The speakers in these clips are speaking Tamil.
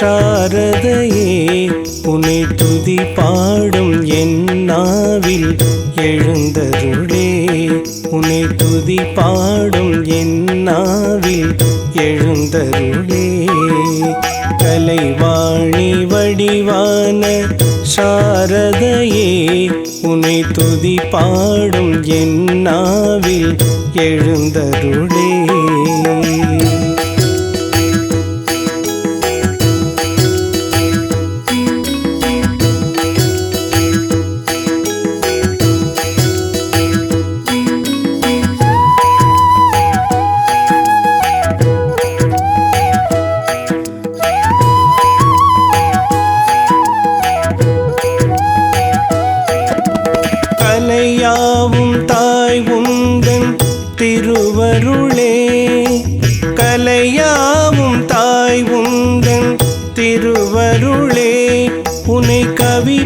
சாரதையே உனை துதி பாடும் என் நாவில் எழுந்தருளே. உனை துதி பாடும் என் நாவில் எழுந்தருளே. கலைவாணி வடிவான சாரதையே உனை துதி பாடும் என் நாவில் எழுந்தருளே. அருளே கலையாவும் தாய் உந்தன் திருவருளே உனை கவி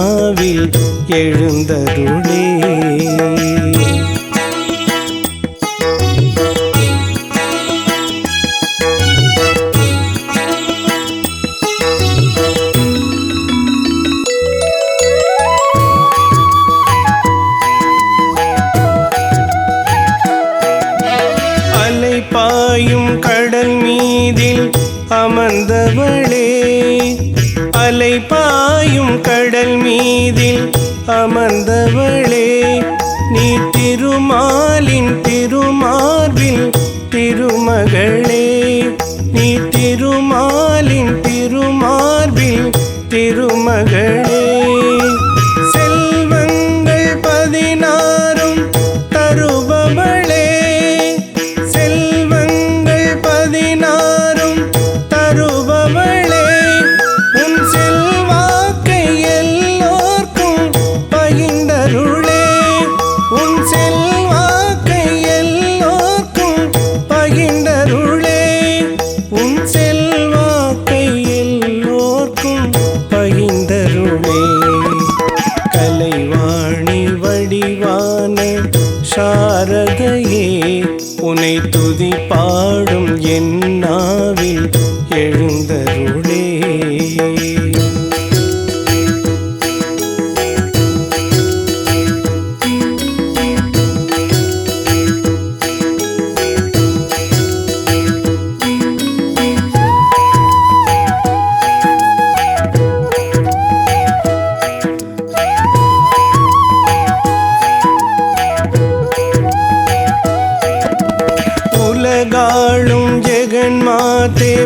நாவில் எழுந்தருளே. அலை பாயும் கடல் மீதில் அமர்ந்தவள் அலை பாயும் கடல் மீதில் அமர்ந்தவளே நீ திருமாலின் திருமார்பில் திருமகளே நீ திருமாலின் திருமார்பில் திருமகள் பாடும்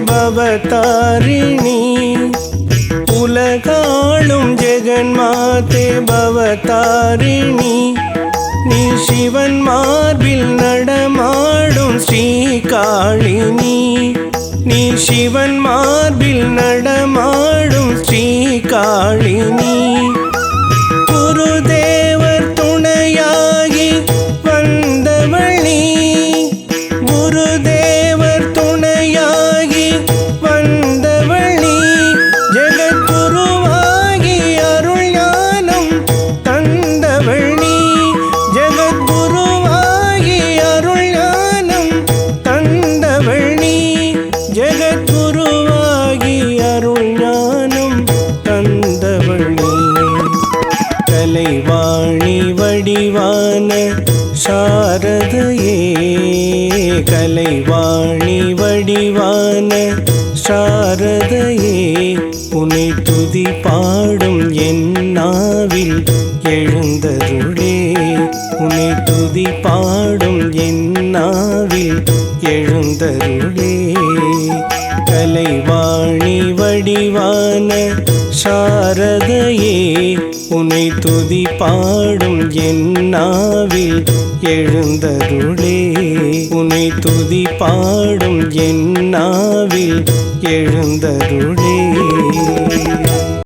பவதாரிணி உலகாளும் ஜெகன்மாதே பவதாரிணி நீ சிவன் மார்பில் நடமாடும் ஸ்ரீகாளினி நீ சிவன் மார்பில் நடமாடும் ஸ்ரீகாளினி கலைவாணி வடிவான சாரதையே கலைவாணி வடிவான சாரதையே உனை துதி பாடும் என்னாவில் எழுந்தருளே. உனை துதி பாடும் என்னாவில் எழுந்தருளே. கலைவாணி வடிவான சாரதையே உனை துதி பாடும் என்னாவில் எழுந்தருளே. உனை துதி பாடும் என்னாவில் எழுந்தருளே.